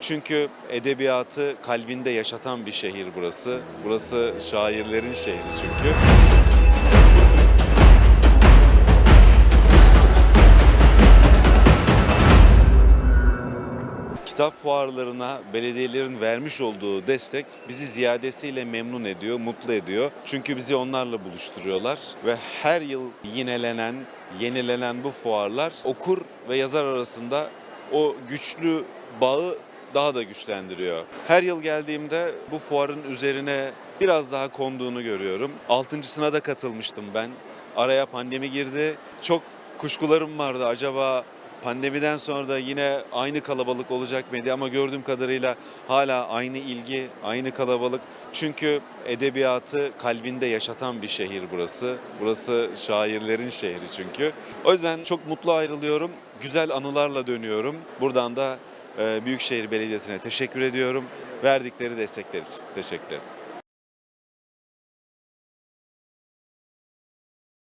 Çünkü edebiyatı kalbinde yaşatan bir şehir burası. Burası şairlerin şehri çünkü. Kitap fuarlarına belediyelerin vermiş olduğu destek bizi ziyadesiyle memnun ediyor, mutlu ediyor. Çünkü bizi onlarla buluşturuyorlar ve her yıl yinelenen, yenilenen bu fuarlar okur ve yazar arasında o güçlü bağı daha da güçlendiriyor. Her yıl geldiğimde bu fuarın üzerine biraz daha konduğunu görüyorum. Altıncısına da katılmıştım ben. Araya pandemi girdi. Çok kuşkularım vardı. Acaba pandemiden sonra da yine aynı kalabalık olacak mıydı? Ama gördüğüm kadarıyla hala aynı ilgi, aynı kalabalık. Çünkü edebiyatı kalbinde yaşatan bir şehir burası. Burası şairlerin şehri çünkü. O yüzden çok mutlu ayrılıyorum. Güzel anılarla dönüyorum. Buradan da Büyükşehir Belediyesi'ne teşekkür ediyorum. Verdikleri destekler için teşekkür ederim.